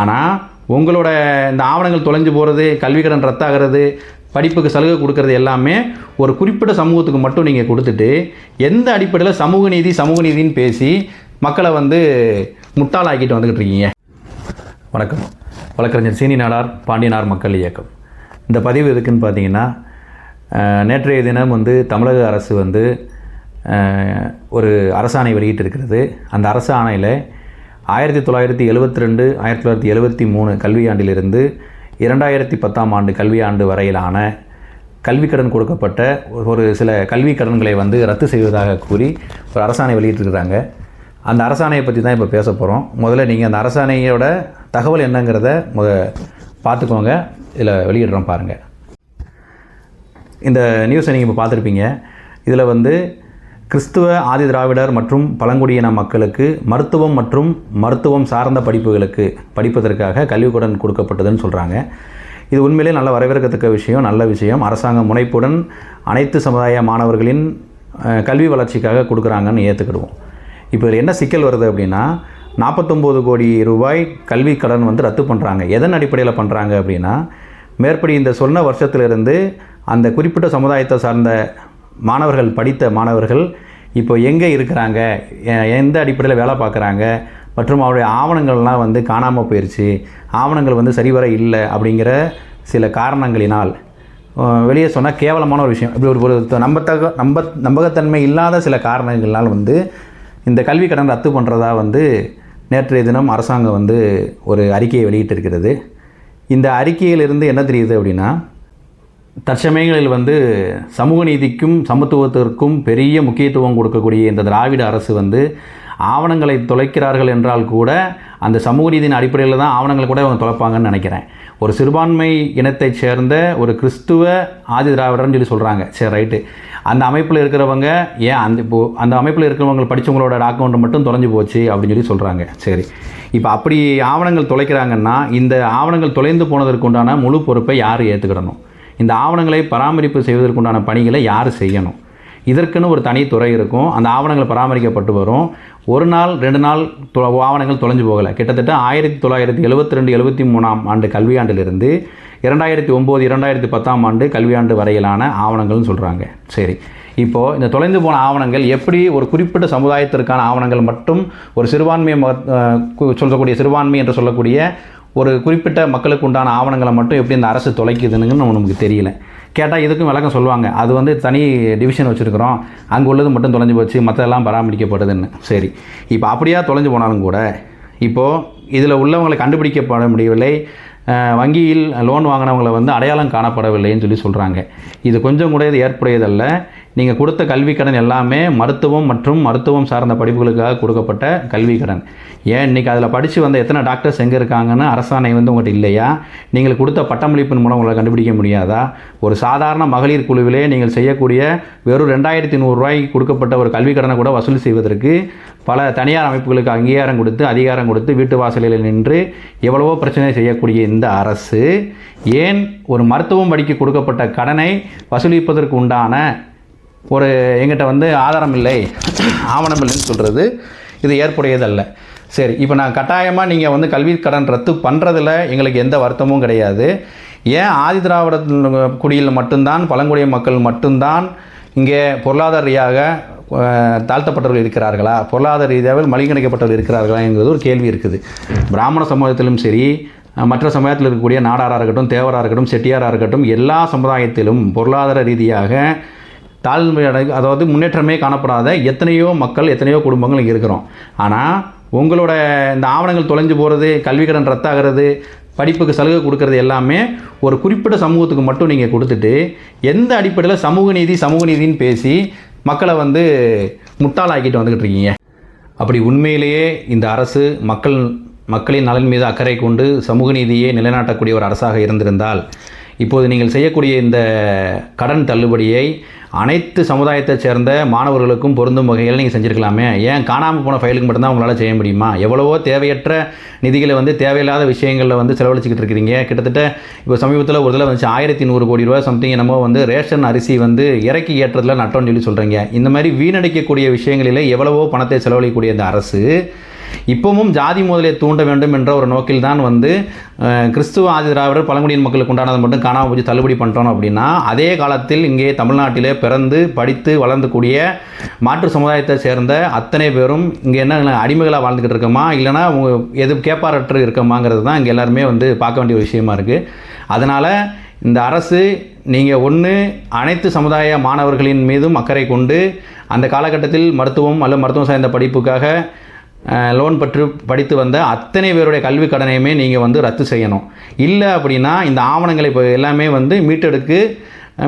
ஆனால் உங்களோட இந்த ஆவணங்கள் தொலைஞ்சு போகிறது கல்வி கடன் ரத்தாகிறது படிப்புக்கு சலுகை கொடுக்கறது எல்லாமே ஒரு குறிப்பிட்ட சமூகத்துக்கு மட்டும் நீங்கள் கொடுத்துட்டு எந்த அடிப்படையில் சமூக நீதி சமூக நீதின்னு பேசி மக்களை வந்து முட்டாளாக்கிட்டு வந்துக்கிட்டு இருக்கீங்க. வணக்கம். வழக்கறிஞர் சீனி நாடார் பாண்டியனார் மக்கள் இயக்கம். இந்த பதிவு எதுக்குன்னு பார்த்தீங்கன்னா நேற்றைய தினம் வந்து தமிழக அரசு வந்து ஒரு அரசாணை வெளியிட்டிருக்கிறது. அந்த அரசாணையில் ஆயிரத்தி தொள்ளாயிரத்தி எழுபத்தி ரெண்டு ஆயிரத்தி தொள்ளாயிரத்தி எழுபத்தி மூணு கல்வியாண்டிலிருந்து இரண்டாயிரத்தி பத்தாம் ஆண்டு கல்வியாண்டு வரையிலான கல்விக் கடன் கொடுக்கப்பட்ட ஒரு சில கல்வி கடன்களை வந்து ரத்து செய்வதாக கூறி ஒரு அரசாணை வெளியிட்டிருக்கிறாங்க. அந்த அரசாணையை பற்றி தான் இப்போ பேச போகிறோம் முதல்ல நீங்கள் அந்த அரசாணையோட தகவல் என்னங்கிறத முத பார்த்துக்கோங்க. இதில் வெளியிடுறோம் பாருங்கள் இந்த நியூஸை நீங்கள் இப்போ பார்த்துருப்பீங்க. இதில் வந்து கிறிஸ்துவ ஆதி திராவிடர் மற்றும் பழங்குடியின மக்களுக்கு மருத்துவம் மற்றும் மருத்துவம் சார்ந்த படிப்புகளுக்கு படிப்பதற்காக கல்விக்கடன் கொடுக்கப்பட்டதுன்னு சொல்கிறாங்க இது உண்மையிலே நல்ல வரவேற்கத்தக்க விஷயம் நல்ல விஷயம். அரசாங்கம் முனைப்புடன் அனைத்து சமுதாய மாணவர்களின் கல்வி வளர்ச்சிக்காக கொடுக்குறாங்கன்னு ஏற்றுக்கிடுவோம் இப்போ இதில் என்ன சிக்கல் வருது அப்படின்னா நாற்பத்தொம்போது கோடி ரூபாய் கல்வி கடன் வந்து ரத்து பண்ணுறாங்க எதன் அடிப்படையில் பண்ணுறாங்க அப்படின்னா மேற்படி இந்த சொன்ன வருஷத்திலிருந்து அந்த குறிப்பிட்ட சமுதாயத்தை சார்ந்த மாணவர்கள் படித்த மாணவர்கள் இப்போ எங்கே இருக்கிறாங்க? எ- எந்த அடிப்படையில் வேலை பார்க்குறாங்க? மற்றும் அவருடைய ஆவணங்கள்லாம் வந்து காணாமல் போயிடுச்சு ஆவணங்கள் வந்து சரிவர இல்லை அப்படிங்கிற சில காரணங்களினால் வெளியே சொன்னால் கேவலமான ஒரு விஷயம். இப்படி ஒரு ஒரு நம்பத்தக நம்ப நம்பகத்தன்மை இல்லாத சில காரணங்களால் வந்து இந்த கல்வி கடன் ரத்து பண்ணுறதா வந்து நேற்றைய தினம் அரசாங்கம் வந்து ஒரு அறிக்கையை வெளியிட்டிருக்கிறது. இந்த அறிக்கையிலிருந்து என்ன தெரியுது அப்படின்னா தற்சமயங்களில் வந்து சமூக நீதிக்கும் சமத்துவத்திற்கும் பெரிய முக்கியத்துவம் கொடுக்கக்கூடிய இந்த திராவிட அரசு வந்து ஆவணங்களை தொலைக்கிறார்கள் என்றால் கூட அந்த சமூக நீதியின் அடிப்படையில் தான் ஆவணங்களை கூட அவங்க தொலைப்பாங்கன்னு நினைக்கிறேன். ஒரு சிறுபான்மை இனத்தைச் சேர்ந்த ஒரு கிறிஸ்துவ ஆதி திராவிடர்னு சொல்லி சொல்கிறாங்க சரி ரைட்டு. அந்த அமைப்பில் இருக்கிறவங்க ஏன் அந்த இப்போ அந்த அமைப்பில் இருக்கிறவங்க படித்தவங்களோட டாக்குமெண்ட் மட்டும் தொலைஞ்சு போச்சு அப்படின்னு சொல்லி சொல்கிறாங்க சரி. இப்போ அப்படி ஆவணங்கள் தொலைக்கிறாங்கன்னா இந்த ஆவணங்கள் தொலைந்து போனதற்கு உண்டான முழு பொறுப்பை யார் ஏற்றுக்கிடணும் இந்த ஆவணங்களை பராமரிப்பு செய்வதற்குண்டான பணிகளை யார் செய்யணும்? இதற்குன்னு ஒரு தனி துறை இருக்கும். அந்த ஆவணங்கள் பராமரிக்கப்பட்டு வரும். ஒரு நாள் ரெண்டு நாள் தொ- ஆவணங்கள் தொலைஞ்சு போகலை. கிட்டத்தட்ட ஆயிரத்தி தொள்ளாயிரத்தி எழுபத்தி ரெண்டு எழுபத்தி மூணாம் ஆண்டு கல்வியாண்டிலிருந்து இரண்டாயிரத்தி ஒம்பது இரண்டாயிரத்தி பத்தாம் ஆண்டு கல்வியாண்டு வரையிலான ஆவணங்கள்னு சொல்கிறாங்க சரி. இப்போது இந்த தொலைந்து போன ஆவணங்கள் எப்படி ஒரு குறிப்பிட்ட சமுதாயத்திற்கான ஆவணங்கள் மட்டும் ஒரு சிறுபான்மை சொல்லக்கூடிய சிறுபான்மை என்று சொல்லக்கூடிய ஒரு குறிப்பிட்ட மக்களுக்கு உண்டான ஆவணங்களை மட்டும் எப்படி இந்த அரசு தொலைக்குதுன்னு நமக்கு தெரியல. கேட்டால் இதுக்கும் விளக்கம் சொல்லுவாங்க. அது வந்து தனி டிவிஷன் வச்சுருக்கிறோம். அங்கே உள்ளது மட்டும் தொலைஞ்சு போச்சு. மற்றதெல்லாம் பராமரிக்கப்படுதுன்னு. சரி. இப்போ அப்படியா தொலைஞ்சு போனாலும் கூட இப்போது இதில் உள்ளவங்களை கண்டுபிடிக்கப்பட முடியவில்லை. வங்கியில் லோன் வாங்கினவங்களை வந்து அடையாளம் காணப்படவில்லைன்னு சொல்லி சொல்கிறாங்க இது கொஞ்சம் கூட இது ஏற்புடையதல்ல. நீங்கள் கொடுத்த கல்வி கடன் எல்லாமே மருத்துவம் மற்றும் மருத்துவம் சார்ந்த படிப்புகளுக்காக கொடுக்கப்பட்ட கல்வி கடன். ஏன்? இன்றைக்கி அதில் படித்து வந்த எத்தனை டாக்டர்ஸ் எங்கே இருக்காங்கன்னு அரசாணை வந்து உங்கள்கிட்ட இல்லையா? நீங்கள் கொடுத்த பட்டமளிப்பின் மூலம் உங்களை கண்டுபிடிக்க முடியாதா? ஒரு சாதாரண மகளிர் குழுவிலே நீங்கள் செய்யக்கூடிய வெறும் ரெண்டாயிரத்தி நூறுரூவாய்க்கு கொடுக்கப்பட்ட ஒரு கல்வி கடனை கூட வசூல் செய்வதற்கு பல தனியார் அமைப்புகளுக்கு அங்கீகாரம் கொடுத்து அதிகாரம் கொடுத்து வீட்டு வாசலில் நின்று எவ்வளவோ பிரச்சனை செய்யக்கூடிய இந்த அரசு ஏன் ஒரு மருத்துவம் படிக்க கொடுக்கப்பட்ட கடனை வசூலிப்பதற்கு உண்டான ஒரு எங்கிட்ட வந்து ஆதாரம் இல்லை ஆவணம் இல்லைன்னு சொல்கிறது இது ஏற்புடையதல்ல சரி இப்போ நான் கட்டாயமாக நீங்கள் வந்து கல்வி கடன் ரத்து பண்ணுறதில் எங்களுக்கு எந்த வருத்தமும் கிடையாது. ஏன் ஆதி திராவிட குடியில் மட்டும்தான் பழங்குடிய மக்கள் மட்டும்தான் இங்கே பொருளாதார ரீதியாக தாழ்த்தப்பட்டவர்கள் இருக்கிறார்களா? பொருளாதார ரீதியாக மலிங்கடைக்கப்பட்டவர்கள் இருக்கிறார்களா என்கிறது ஒரு கேள்வி இருக்குது. பிராமண சமூகத்திலும் சரி மற்ற சமுதாயத்தில் இருக்கக்கூடிய நாடாராக இருக்கட்டும் தேவராக இருக்கட்டும் செட்டியாராக இருக்கட்டும் எல்லா சமுதாயத்திலும் பொருளாதார ரீதியாக தாழ்மை அடை அதாவது முன்னேற்றமே காணப்படாத எத்தனையோ மக்கள் எத்தனையோ குடும்பங்கள் இங்கே இருக்கிறோம். ஆனால் உங்களோட இந்த ஆவணங்கள் தொலைஞ்சு போகிறது கல்வி கடன் ரத்தாகிறது படிப்புக்கு சலுகை கொடுக்கறது எல்லாமே ஒரு குறிப்பிட்ட சமூகத்துக்கு மட்டும் நீங்கள் கொடுத்துட்டு எந்த அடிப்படையில் சமூக நீதி சமூக நீதின்னு பேசி மக்களை வந்து முட்டாளாக்கிட்டு வந்துக்கிட்டு இருக்கீங்க. அப்படி உண்மையிலேயே இந்த அரசு மக்கள் மக்களின் நலன் மீது அக்கறை கொண்டு சமூக நீதியை நிலைநாட்டக்கூடிய ஒரு அரசாக இருந்திருந்தால் இப்போது நீங்கள் செய்யக்கூடிய இந்த கடன் தள்ளுபடியை அனைத்து சமுதாயத்தைச் சேர்ந்த மாணவர்களுக்கும் பொருந்தும் வகையில் நீங்கள் செஞ்சுருக்கலாமே. ஏன்? காணாமல் போன ஃபைலுக்கு மட்டும்தான் உங்களால் செய்ய முடியுமா? எவ்வளவோ தேவையற்ற நிதிகளை வந்து தேவையில்லாத விஷயங்களில் வந்து செலவழிச்சிக்கிட்டு இருக்கிறீங்க கிட்டத்தட்ட இப்போ சமீபத்தில் ஒரு தடவை வந்துச்சு ஆயிரத்தி நூறு கோடி ரூபா சம்திங் என்னமோ வந்து ரேஷன் அரிசி வந்து இறக்கி ஏற்றதில் நட்டோன்னு சொல்லி சொல்கிறீங்க இந்த மாதிரி வீணடிக்கக்கூடிய விஷயங்களில் எவ்வளவோ பணத்தை செலவழிக்கக்கூடிய இந்த அரசு இப்பவும் ஜாதி மோதலை தூண்ட வேண்டும் என்ற ஒரு நோக்கில் தான் வந்து கிறிஸ்துவ ஆதி திராவிடர் பழங்குடியின் மக்களுக்கு உண்டானது மட்டும் காணாமல் போச்சு தள்ளுபடி பண்ணுறோம் அப்படின்னா அதே காலத்தில் இங்கே தமிழ்நாட்டிலே பிறந்து படித்து வளர்ந்துக்கூடிய மாற்று சமுதாயத்தை சேர்ந்த அத்தனை பேரும் இங்கே என்ன அடிமைகளாக வாழ்ந்துக்கிட்டு இருக்கோமா இல்லைனா எது கேப்பாரற்று இருக்கமாங்கிறது தான் இங்கே எல்லாருமே வந்து பார்க்க வேண்டிய ஒரு விஷயமா இருக்குது அதனால் இந்த அரசு நீங்கள் ஒன்று அனைத்து சமுதாய மாணவர்களின் மீதும் அக்கறை கொண்டு அந்த காலகட்டத்தில் மருத்துவம் அல்லது மருத்துவம் சார்ந்த படிப்புக்காக லோன் பற்றி படித்து வந்த அத்தனை பேருடைய கல்வி கடனையுமே நீங்கள் வந்து ரத்து செய்யணும். இல்லை அப்படின்னா இந்த ஆவணங்களை இப்போ எல்லாமே வந்து மீட்டெடுக்கு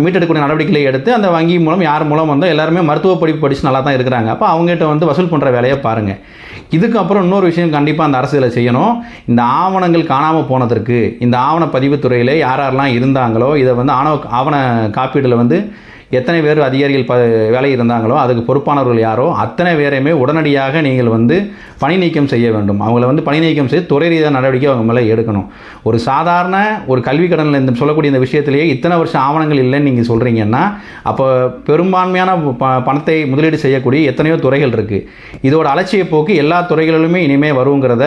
மீட்டெடுக்கக்கூடிய நடவடிக்கைகளை எடுத்து அந்த வங்கி மூலம் யார் மூலம் வந்தோ எல்லாருமே மருத்துவ படிப்பு படித்து நல்லா தான் இருக்கிறாங்க. அப்போ அவங்ககிட்ட வந்து வசூல் பண்ணுற வேலையை பாருங்கள் இதுக்கப்புறம் இன்னொரு விஷயம் கண்டிப்பாக அந்த அரசு இதில் செய்யணும். இந்த ஆவணங்கள் காணாமல் போனதற்கு இந்த ஆவண பதிவுத்துறையில் யார் யாரெல்லாம் இருந்தாங்களோ இதை வந்து ஆணவ ஆவண காப்பீடில் வந்து எத்தனை பேர் அதிகாரிகள் ப வேலை இருந்தாங்களோ அதுக்கு பொறுப்பானவர்கள் யாரோ அத்தனை பேரையுமே உடனடியாக நீங்கள் வந்து பணி நீக்கம் செய்ய வேண்டும். அவங்கள வந்து பணி நீக்கம் செய்து துறை ரீதியான நடவடிக்கை அவங்க மேலே எடுக்கணும். ஒரு சாதாரண ஒரு கல்வி கடனில் இந்த சொல்லக்கூடிய இந்த விஷயத்திலேயே இத்தனை வருஷம் ஆவணங்கள் இல்லைன்னு நீங்கள் சொல்கிறீங்கன்னா அப்போ பெரும்பான்மையான ப பணத்தை முதலீடு செய்யக்கூடிய எத்தனையோ துறைகள் இருக்குது இதோட அலட்சிய போக்கு எல்லா துறைகளிலுமே இனிமேல் வருங்கிறத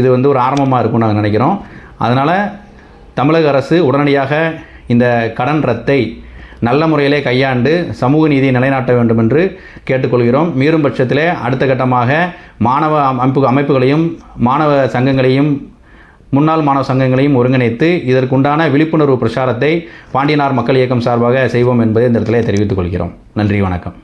இது வந்து ஒரு ஆரம்பமாக இருக்கும்னு நாங்கள் நினைக்கிறோம். அதனால் தமிழக அரசு உடனடியாக இந்த கடன் ரத்தை நல்ல முறையிலே கையாண்டு சமூக நீதியை நிலைநாட்ட வேண்டும் என்று கேட்டுக்கொள்கிறோம். மீறும் பட்சத்திலே அடுத்த கட்டமாக மாணவ அமைப்பு அமைப்புகளையும் மாணவ சங்கங்களையும் முன்னாள் மாணவ சங்கங்களையும் ஒருங்கிணைத்து இதற்குண்டான விழிப்புணர்வு பிரச்சாரத்தை பாண்டியனார் மக்கள் இயக்கம் சார்பாக செய்வோம் என்பதை இந்த இடத்துல தெரிவித்துக் கொள்கிறோம். நன்றி வணக்கம்.